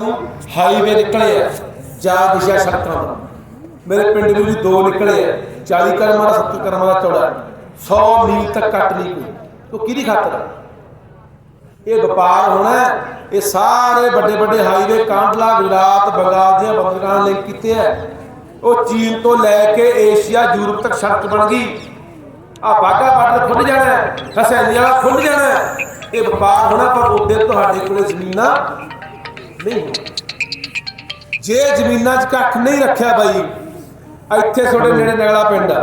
Highway ਨਿਕਲੇ ਆ ਜਾ ਦਿਸ਼ਾ ਸੜਕਾਂ ਦਾ ਮੇਰੇ ਪਿੰਡ ਵਿੱਚ ਵੀ ਦੋ ਨਿਕਲੇ ਆ 40 ਕਰਮਾਂ ਦਾ 70 ਕਰਮਾਂ ਦਾ ਚੌੜਾ। 100 ਮੀਲ ਤੱਕ ਕੱਟ ਨਹੀਂ ਕੋਈ। ਉਹ ਕਿਹਦੀ ਖਾਤਰ ਇਹ ਵਪਾਰ ਹੋਣਾ ਇਹ ਸਾਰੇ ਵੱਡੇ ਵੱਡੇ ਹਾਈਵੇ, ਕਾਂਡਲਾ, ਗੁਜਰਾਤ, ਬੰਗਾਲ ਦੀਆਂ ਬੰਦਰਗਾਹਾਂ ਲਿੰਕ ਕੀਤੇ ਆ। ਉਹ ਚੀਨ ਤੋਂ ਲੈ ਕੇ ਏਸ਼ੀਆ, ਯੂਰਪ ਤੱਕ ਸੜਕ ਬਣ ਗਈ। ਆ ਬਾਗਾ ਬਾਰਡਰ ਖੁੱਲ ਜਾਣਾ ਹਸੈਨੀ ਵਾਲਾ ਖੁੱਲ ਜਾਣਾ ਇਹ ਵਪਾਰ ਹੋਣਾ, ਪਰ ਉਹਦੇ ਤੁਹਾਡੇ ਕੋਲੇ ਜ਼ਮੀਨਾਂ ਨਹੀਂ ਹੋਣੀਆਂ ਜੇ ਜ਼ਮੀਨਾਂ 'ਚ ਕੱਖ ਨਹੀਂ ਰੱਖਿਆ ਬਾਈ, ਇੱਥੇ ਤੁਹਾਡੇ ਨੇੜੇ ਨਗਲਾ ਪਿੰਡ ਆ।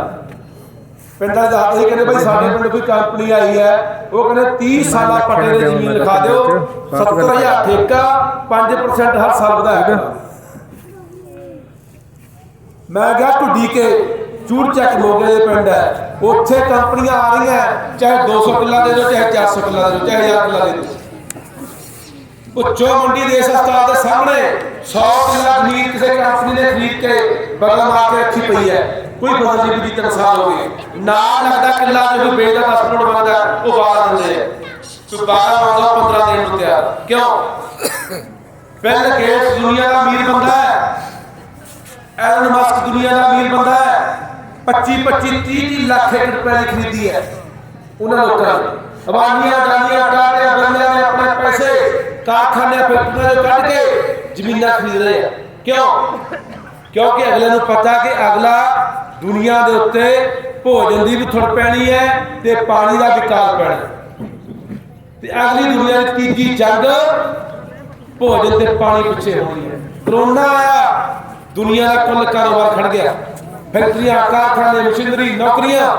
ਪਿੰਡਾਂ ਦਾ ਇਹ ਕਹਿੰਦੇ ਬਾਈ, ਸਾਡੇ ਪਿੰਡ ਕੋਈ ਕੰਪਨੀ ਆਈ ਹੈ, ਉਹ ਕਹਿੰਦੇ 30 ਸਾਲਾ ਪੱਟੇ ਦੀ ਜ਼ਮੀਨ ਲਿਖਾ ਦਿਓ 70000 ਠੇਕਾ 5% ਹਰ ਸਾਲ ਵਧਾਇਆ ਮੈਂ ਗਿਆ ਢੁੱਡੀ ਕੇ ਚੂੜ ਚੱਕ ਮੋਗੇ ਦੇ ਪਿੰਡ ਹੈ, ਉੱਥੇ ਕੰਪਨੀਆਂ ਆ ਰਹੀਆਂ, ਚਾਹੇ 200 ਕਿੱਲਾ ਦੇ ਦਿਓ, ਚਾਹੇ 400 ਕਿੱਲਾ ਦੇ ਦਿਓ, ਚਾਹੇ 1000 ਕਿੱਲਾ ਦੇ ਦਿਓ। ਉੱਚੋ ਮੰਡੀ ਦੇਸ਼ ਹਸਪਤਾਲ ਦੇ ਸਾਹਮਣੇ। 100 ਕਿੱਲਾ ਜ਼ਮੀਨ ਕਿਸੇ ਕੰਪਨੀ ਨੇ ਖਰੀਦ ਕੇ ਬਗਲ ਮਾਰ ਕੇ ਰੱਖੀ ਪਈ ਹੈ। ਕੋਈ ਪਤਾ ਨਹੀਂ ਵੀ ਤਿੰਨ ਨਾ ਲੱਗਦਾ ਕਿੱਲਾ ਜੋ ਵੀ ਵੇਚਦਾ 10 ਉਹ ਗਾਲ ਦਿੰਦੇ ਆ। ਤੂੰ 12 ਆਉਂਦਾ 15 ਦੇਣ ਨੂੰ ਤਿਆਰ। ਕਿਉਂ? ਬਿਲ ਗੇਟਸ ਦੁਨੀਆ ਦਾ ਅਮੀਰ ਬੰਦਾ ਹੈ। ਐਲਨ ਮਸਕ ਦੁਨੀਆ ਦਾ ਅਮੀਰ ਬੰਦਾ ਹੈ। 25 25 30 ਲੱਖ ਰੁਪਏ ਦੀ ਖਰੀਦੀ ਹੈ। ਉਹਨਾਂ ਲੋਕਾਂ ਨੇ। ਅਬਾਨੀਆਂ ਦਾਨੀਆਂ ਟਾਟੇ ਬੰਦਿਆਂ ਕਾਰਖਾਨੇ ਫੈਕਟਰੀਆਂ ਦੇ ਕੱਢ ਕੇ ਜ਼ਮੀਨਾਂ ਖਰੀਦ ਰਹੇ ਆ। ਕਿਉਂ? ਕਿਉਂਕਿ ਅਗਲੇ ਨੂੰ ਪਤਾ ਕਿ ਅਗਲਾ ਦੁਨੀਆ ਦੇ ਉੱਤੇ ਭੋਜਨ ਦੀ ਵੀ ਥੁੜ ਪੈਣੀ ਹੈ ਤੇ ਪਾਣੀ ਦਾ ਵਿਕਾਸ ਪੈਣਾ। ਤੇ ਅਗਲੀ ਦੁਨੀਆ ਦੀ ਤੀਜੀ ਜੰਗ? ਭੋਜਨ ਤੇ ਪਾਣੀ ਪਿੱਛੇ ਹੋਣੀ ਹੈ। ਕਰੋਨਾ ਆਇਆ। ਦੁਨੀਆ ਦਾ ਕੁੱਲ ਕਾਰੋਬਾਰ ਖੜ ਗਿਆ। ਫੈਕਟਰੀਆਂ ਕਾਰਖਾਨੇ ਮਸ਼ੀਨਰੀ ਨੌਕਰੀਆਂ।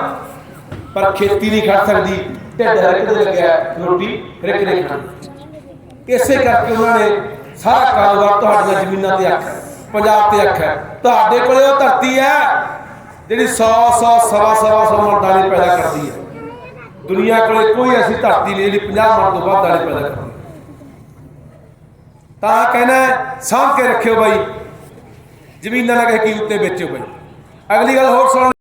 ਪਰ ਖੇਤੀ ਨਹੀਂ ਖੜ ਸਕਦੀ। ਢਿੱਡ ਹਰ ਕਿਤੇ ਲੱਗਿਆ ਰੋਟੀ ਹਰ ਕਿਤੇ ਖਾਣੀ। ਇਸੇ ਕਰਕੇ ਉਹਨਾਂ ਨੇ ਸਾਰਾ ਕਾਰੋਬਾਰ ਤੁਹਾਡੀਆਂ ਜ਼ਮੀਨਾਂ ਤੇ ਅੱਖ ਹੈ ਪੰਜਾਬ ਤੇ ਅੱਖ ਹੈ ਤੁਹਾਡੇ ਕੋਲੇ ਉਹ ਧਰਤੀ ਹੈ ਜਿਹੜੀ 100 100 ਸਵਾ ਸਵਾ ਸੌ ਮਣ ਦਾਣੇ ਪੈਦਾ ਕਰਦੀ ਹੈ। ਦੁਨੀਆ ਕੋਲੇ ਕੋਈ ਐਸੀ ਧਰਤੀ ਨਹੀਂ ਜਿਹੜੀ 50 ਮਣ ਤੋਂ ਵੱਧ ਦਾਣੇ ਪੈਦਾ ਕਰਦੀ ਤਾਂ ਕਹਿਣਾ ਸਾਂਭ ਕੇ ਰੱਖਿਓ ਬਾਈ। ਜ਼ਮੀਨਾਂ ਨਾ ਕਿਸੇ ਕੀਮਤ ਤੇ ਵੇਚਿਓ ਬਾਈ। ਅਗਲੀ ਗੱਲ ਹੋਰ ਸੁਣ